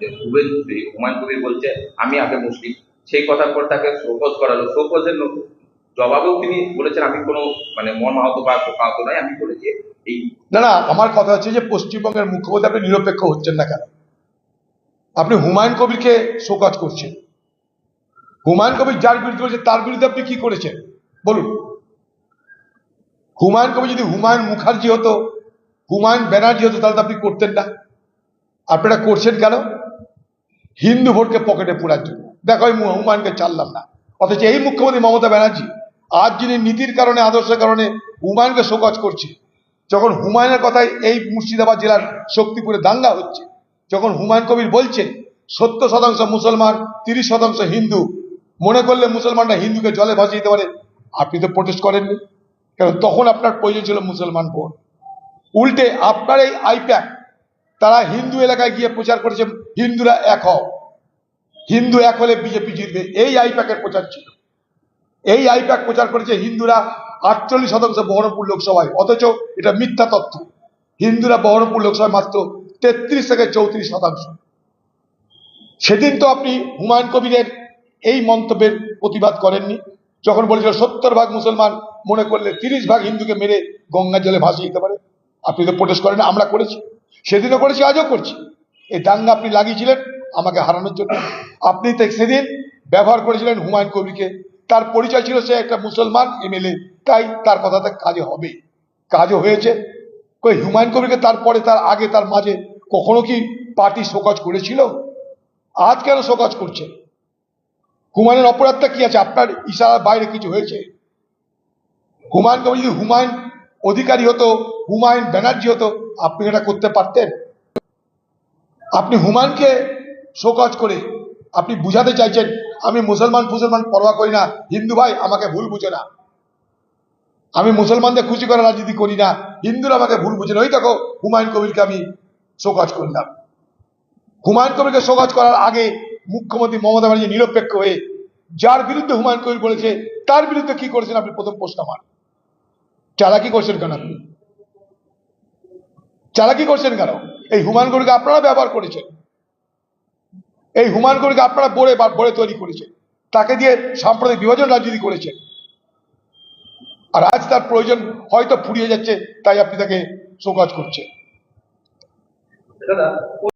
যে এই হুমায়ুন কবির বলছে আমি আগে মুসলিম। সেই কথার পর তাকে শোকজ করালো। শোকজের জবাবেও তিনি বলেছেন, আমি কোনো মানে আহত বা শোকাহত নয়, আমি বলেছি এই না না, আমার কথা হচ্ছে যে পশ্চিমবঙ্গের মুখ্যমন্ত্রী আপনি নিরপেক্ষ হচ্ছেন না কেন? আপনি হুমায়ুন কবিরকে শোকাজ করছেন। হুমায়ুন কবির যার বিরুদ্ধে বলছে, তার বিরুদ্ধে আপনি কি করেছেন? বলুন। হুমায়ুন কবি যদি হুমায়ুন মুখার্জি হতো, হুমায়ুন ব্যানার্জি হতো, তাহলে তো আপনি করতেন না। আপনারা করছেন কেন? হিন্দু ভোটকে পকেটে পোড়ার জন্য। দেখো আমি হুমায়ুনকে চাললাম না। অথচ এই মুখ্যমন্ত্রী মমতা ব্যানার্জি, আজ যিনি নীতির কারণে, আদর্শের কারণে হুমায়ুনকে শোকজ করছে, যখন হুমায়ুনের কথায় এই মুর্শিদাবাদ জেলার শক্তিপুরে দাঙ্গা হচ্ছে, যখন হুমায়ুন কবির বলছেন, সত্তর শতাংশ মুসলমান, তিরিশ শতাংশ হিন্দু, মনে করলে মুসলমানরা হিন্দুকে জলে ভাসিয়ে দিতে পারে। আপনি তো প্রোটেস্ট করেননি। কারণ তখন আপনার প্রয়োজন ছিল মুসলমান ভোট। উল্টে আপনার এই আইপ্যাক তারা হিন্দু এলাকায় গিয়ে প্রচার করেছে, হিন্দুরা এক হও। হিন্দু এক হলে বিজেপি জিতবে। এই আইপ্যাকের প্রচার ছিল। এই আইপ্যাক প্রচার করেছে হিন্দুরা আটচল্লিশ শতাংশ বহরমপুর লোকসভায়, অথচ এটা মিথ্যা তথ্য। হিন্দুরা বহরমপুর লোকসভায় মাত্র তেত্রিশ থেকে চৌত্রিশ শতাংশ। সেদিন তো আপনি হুমায়ুন কবিরের এই মন্তব্যের প্রতিবাদ করেননি। যখন বলেছিল, সত্তর ভাগ মুসলমান মনে করলে তিরিশ ভাগ হিন্দুকে মেরে গঙ্গা জলে ভাসিয়ে দিতে পারে। আপনি তো প্রোটেস্ট করেন, আমরা করেছি। সেদিনও করেছি, আজও করছি। এই দাঙ্গা আপনি লাগিয়েছিলেন, আমাকে হারানোর জন্য। আপনি সেদিন ব্যবহার করেছিলেন হুমায়ুন কবিরকে। তার পরিচয় ছিল সে একটা মুসলমান এমএলএ, তাই তার কথাতে কাজে হবে। কাজও হয়েছে। কই, হুমায়ুন কবিরকে তারপরে, তার আগে, তার মাঝে কখনো কি পার্টি শোকজ করেছিল? আজ কেন শোকজ করছে? হুমায়ুনের অপরাধটা কি আছে? আপনার ইশারার বাইরে কিছু হয়েছে? হুমায়ুন কবির যদি হুমায়ুন অধিকারী হতো হুমায়ুন ব্যানার্জি হতো, আপনি এটা করতে পারতেন? আপনি হুমায়ুনকে শোকজ করে আপনি বুঝাতে চাইছেন, আমি মুসলমান মুসলমান পরোয়া করি না, হিন্দু ভাই আমাকে ভুল বুঝে না। আমি মুসলমানদের খুশি করার রাজনীতি করি না, হিন্দুরা আমাকে ভুল বুঝে না। ওই দেখো, হুমায়ুন কবিরকে আমি শোকজ করলাম। হুমায়ুন কবিরকে শোকজ করার আগে মুখ্যমন্ত্রী মমতা ব্যানার্জি নিরপেক্ষ হয়ে, যার বিরুদ্ধে হুমায়ুন কবির বলেছে, তার বিরুদ্ধে কি করেছেন আপনি? প্রথম প্রশ্ন আমার। চালাকি করছেন কেন আপনি? চালাকি করছেন কেন? এই হুমান কবিরকে আপনারা ব্যবহার করেছেন। এই হুমান কবিরকে আপনারা বড়ে বড়ে তৈরি করেছেন। তাকে দিয়ে সাম্প্রদায়িক বিভাজন রাজনীতি করেছেন। আর আজ তার প্রয়োজন হয়তো ফুরিয়ে যাচ্ছে, তাই আপনি তাকে শোকজ করছেন।